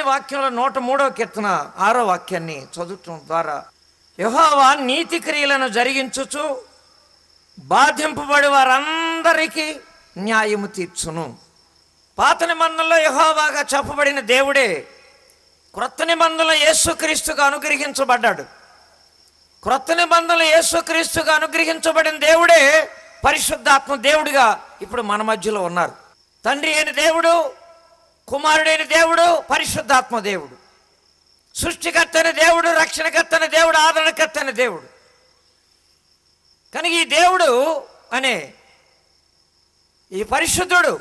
దేవుని వాక్యంలో నూట మూడో కీర్తన ఆరో వాక్యాన్ని చదువుటం ద్వారా యహోవా నీతి క్రియలను జరిగించుచు బాధింపబడి వారందరికీ న్యాయము తీర్చును. పాత నిబంధనలో యహోవాగా చెప్పబడిన దేవుడే క్రొత్త నిబంధనలో యేసుక్రీస్తుగా అనుగ్రహించబడ్డాడు. క్రొత్త నిబంధనలు యేసుక్రీస్తుగా అనుగ్రహించబడిన దేవుడే పరిశుద్ధాత్మ దేవుడిగా ఇప్పుడు మన మధ్యలో ఉన్నారు. తండ్రి అయిన దేవుడు కుమారుడైన దేవుడు పరిశుద్ధాత్మ దేవుడు. సృష్టికర్తన దేవుడు రక్షణకర్తన దేవుడు ఆదరణకర్తన దేవుడు. కనుక ఈ దేవుడు అనే ఈ పరిశుద్ధుడు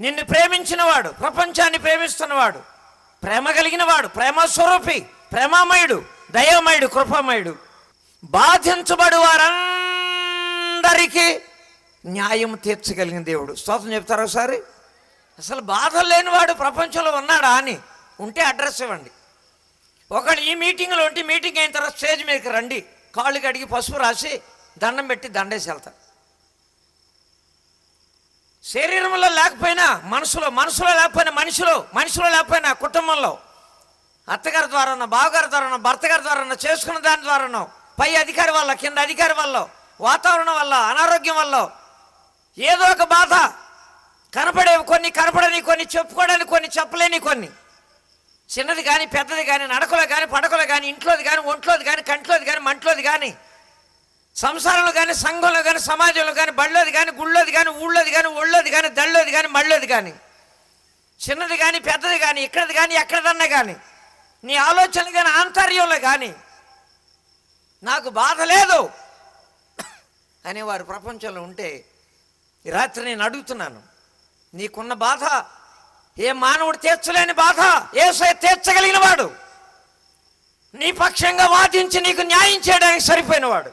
నిన్ను ప్రేమించినవాడు ప్రపంచాన్ని ప్రేమిస్తున్నవాడు ప్రేమ కలిగిన వాడు ప్రేమ స్వరూపి ప్రేమామయుడు దయామయుడు కృపమయుడు బాధించబడు వారందరికీ న్యాయం తీర్చగలిగిన దేవుడు. స్తోత్రం చెప్తారా ఒకసారి? అసలు బాధలు లేనివాడు ప్రపంచంలో ఉన్నాడా అని ఉంటే అడ్రస్ ఇవ్వండి. ఒకళ్ళు ఈ మీటింగ్లో ఉంటే మీటింగ్ అయిన తర్వాత స్టేజ్ మీదకి రండి. కాళ్ళు కడిగి పసుపు రాసి దండం పెట్టి దండేసి వెళ్తారు. శరీరంలో లేకపోయినా మనసులో మనసులో లేకపోయినా మనిషిలో మనిషిలో లేకపోయినా కుటుంబంలో అత్తగారి ద్వారానో బావగారి ద్వారానో భర్తగారి ద్వారా ద్వారానో చేసుకున్న దాని ద్వారానో పై అధికారి వల్ల కింద అధికారి వల్ల వాతావరణం వల్ల అనారోగ్యం వల్ల ఏదో ఒక బాధ కనపడేవి కొన్ని కనపడని కొన్ని చెప్పుకోవడానికి కొన్ని చెప్పలేని కొన్ని. చిన్నది కానీ పెద్దది కానీ నడకలో కానీ పడకలో కానీ ఇంట్లోది కానీ ఒంట్లోది కానీ కంట్లోది కానీ మంట్లోది కానీ సంసారంలో కానీ సంఘంలో కానీ సమాజంలో కానీ బళ్ళోది కానీ గుళ్ళోది కానీ ఊళ్ళోది కానీ ఒళ్ళోది కానీ దళ్ళోది కానీ మళ్ళోది కానీ చిన్నది కానీ పెద్దది కానీ ఇక్కడది కానీ ఎక్కడదన్నా కానీ నీ ఆలోచనలు కానీ ఆంతర్యంలో కానీ నాకు బాధ లేదు అనేవారు ప్రపంచంలో ఉంటే ఈ రాత్రి నేను అడుగుతున్నాను. నీకున్న బాధ ఏ మానవుడు తీర్చలేని బాధ ఏసై తీర్చగలిగిన వాడు నీ పక్షంగా వాదించి నీకు న్యాయం చేయడానికి సరిపోయినవాడు.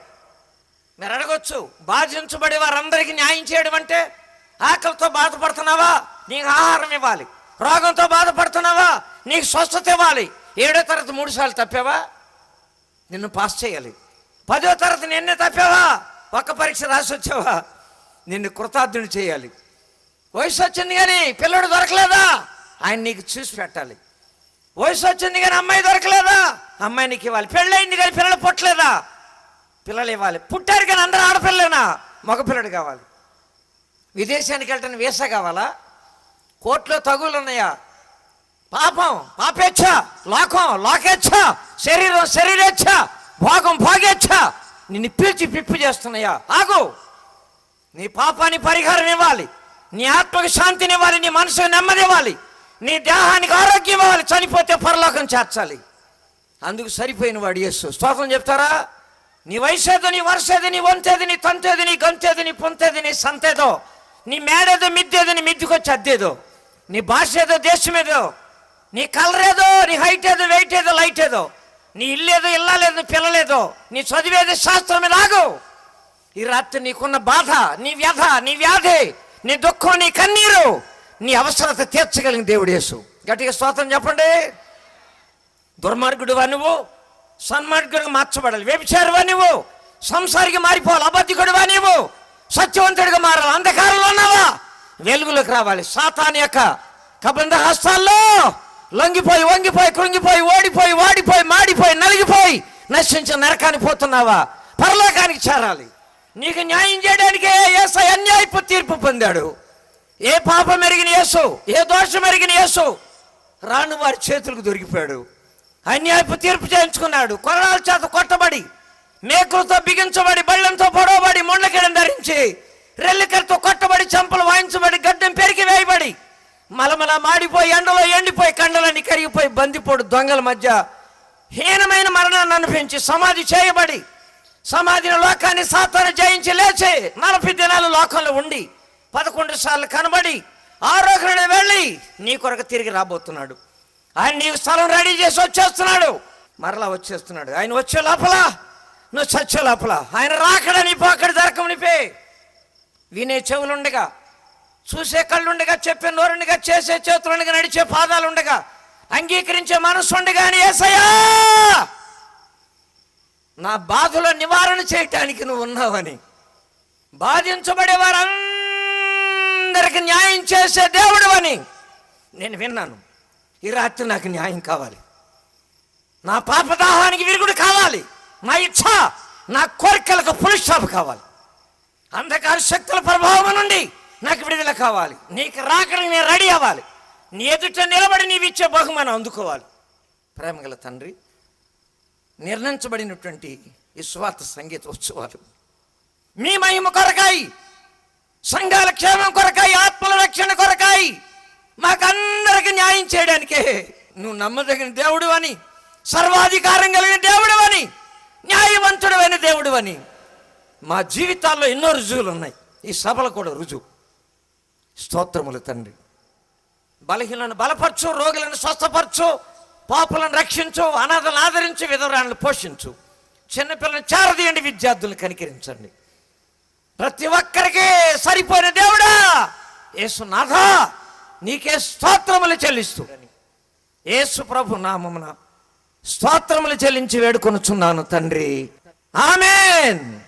మీరు అడగొచ్చు బాధించబడి వారందరికీ న్యాయం చేయడం అంటే ఆకలితో బాధపడుతున్నావా? నీకు ఆహారం ఇవ్వాలి. రోగంతో బాధపడుతున్నావా? నీకు స్వస్థత ఇవ్వాలి. ఏడో తరగతి మూడు సార్లు తప్పావా? నిన్ను పాస్ చేయాలి. పదో తరగతి నిన్నే తప్పావా? ఒక్క పరీక్ష రాసి వచ్చావా? నిన్ను కృతార్థుని చేయాలి. వయసు వచ్చింది కానీ పిల్లడు దొరకలేదా? ఆయన నీకు చూసి పెట్టాలి. వయసు వచ్చింది కానీ అమ్మాయి దొరకలేదా? అమ్మాయి నీకు ఇవ్వాలి. పెళ్ళయింది కానీ పిల్లలు పుట్టలేదా? పిల్లలు ఇవ్వాలి. పుట్టారు కానీ అందరూ ఆడపిల్లనా మగపిల్లడు కావాలి. విదేశానికి వెళ్ళటానికి వీసా కావాలా? కోర్టులో తగులు ఉన్నాయా? పాపం పాపేచ్ఛ లోకం లోకేచ్ఛ శరీరం శరీరేచ్ఛ భోగం భోగేచ్ఛ నిన్ను పిలిచి పిప్పి చేస్తున్నాయా? ఆగు. నీ పాపాన్ని పరిహారం ఇవ్వాలి. నీ ఆత్మకు శాంతినివ్వాలి నీ మనసుకు నెమ్మది ఇవ్వాలి నీ దేహానికి ఆరోగ్యం ఇవ్వాలి చనిపోతే పరలోకం చేర్చాలి. అందుకు సరిపోయిన వాడు యేసు. స్తోత్రం చెప్తారా? నీ వయసేదో నీ వరుసేది నీ వంతేది నీ తంతేది నీ గంతేది నీ పొంతేది నీ సంతేదో నీ మేడేదో మిద్దేదో నీ మిద్దుకొచ్చి అద్దేదో నీ భాష ఏదో దేశం ఏదో నీ కలర్ ఏదో నీ హైట్ ఏదో వెయిట్ ఏదో లైట్ ఏదో నీ ఇల్లేదో ఇల్లలేదు పిల్లలేదో నీ చదివేది శాస్త్రం మీద ఈ రాత్రి నీకున్న బాధ నీ వ్యధ నీ వ్యాధి నీ దుఃఖం నీ కన్నీరు నీ అవసరత తీర్చగలిగిన దేవుడు యేసు. గట్టిగా స్తోత్రం చెప్పండి. దుర్మార్గుడువా నువ్వు? సన్మార్గుడిగా మార్చబడాలి. వ్యభిచారువా నువ్వు? సంసారికి మారిపోవాలి. అబద్ధికుడువా నువ్వు సత్యవంతుడిగా మారాలి. అంధకారంలో ఉన్నావా? వెలుగులోకి రావాలి. సాతాన్ యొక్క కబంధ హస్తాల్లో లొంగిపోయి వంగిపోయి కృంగిపోయి ఓడిపోయి వాడిపోయి మాడిపోయి నలిగిపోయి నశించిన నరకానికి పోతున్నావా? పరలోకానికి చేరాలి. నీకు న్యాయం చేయడానికే ఏసై అన్యాయపు తీర్పు పొందాడు. ఏ పాపం ఎరిగిన యేసు ఏ దోషం ఎరిగిన యేసు రాను వారి చేతులకు దొరికిపోయాడు. అన్యాయపు తీర్పు చేయించుకున్నాడు. కొరడాల చేత కొట్టబడి మేకులతో బిగించబడి బళ్ళంతో పొడవబడి మొండకెడం ధరించి రెల్లికలతో కొట్టబడి చంపలు వాయించబడి గడ్డం పెరిగి వేయబడి మలమల మాడిపోయి ఎండలో ఎండిపోయి కండలన్నీ కరిగిపోయి బందిపోడు దొంగల మధ్య హీనమైన మరణాన్ని అనిపించి సమాధి చేయబడి సమాధిని లోకాన్ని సాతాను జయించి లేచి నలభై దినాలు లోకంలో ఉండి పదకొండు సార్లు కనబడి ఆరోగ్యుడు వెళ్ళి నీ కొరకు తిరిగి రాబోతున్నాడు. ఆయన నీకు స్థలం రెడీ చేసి వచ్చేస్తున్నాడు. మరలా వచ్చేస్తున్నాడు. ఆయన వచ్చే లోపల నువ్వు చచ్చే లోపల. ఆయన రాకడ నీ పోకడి దరకం నిపే. వినే చెవులుండగా చూసే కళ్ళుండగా చెప్పే నోరుండగా చేసే చేతులుండగా నడిచే పాదాలుండగా అంగీకరించే మనసు ఉండగా అని ఏసయ్యా! నా బాధల నివారణ చేయటానికి నువ్వు ఉన్నావని. బాధించబడే వారందరికి న్యాయం చేసే దేవుడు అని నేను విన్నాను. ఈ రాత్రి నాకు న్యాయం కావాలి. నా పాపదాహానికి విరుగుడు కావాలి. నా ఇచ్ఛ నా కోరికలకు పులి కావాలి. అంధకార శక్తుల ప్రభావం నుండి నాకు విడుదల కావాలి. నీకు రాకడానికి నేను రెడీ అవ్వాలి. నీ ఎదుట నిలబడి నీవిచ్చే ఇచ్చే బహుమానం అందుకోవాలి. ప్రేమగల తండ్రి నిర్ణయించబడినటువంటి ఈ స్వార్థ సంగీత ఉత్సవాలు. మీ మహిమ కొరకాయి సంఘాల క్షేమం కొరకాయి ఆత్మల రక్షణ కొరకాయి. మాకందరికి న్యాయం చేయడానికే నువ్వు నమ్మదగిన దేవుడు అని సర్వాధికారం కలిగిన దేవుడు అని న్యాయవంతుడమైన దేవుడు అని మా జీవితాల్లో ఎన్నో రుజువులు ఉన్నాయి ఈ సభలు కూడా రుజువు. స్తోత్రములు తండ్రి. బలహీనను బలపరచు రోగులను స్వస్థపరచు పాపులను రక్షించు అనాథలను ఆదరించు విధవరాలను పోషించు. చిన్నపిల్లని చారదీయండి విద్యార్థులను కనికరించండి. ప్రతి ఒక్కరికి సరిపోయిన దేవుడా యేసునాథ నీకే స్తోత్రములు చెల్లిస్తూ. యేసు ప్రభు నామమున స్తోత్రములు చెల్లించి వేడుకొనుచున్నాను తండ్రి. ఆమెన్.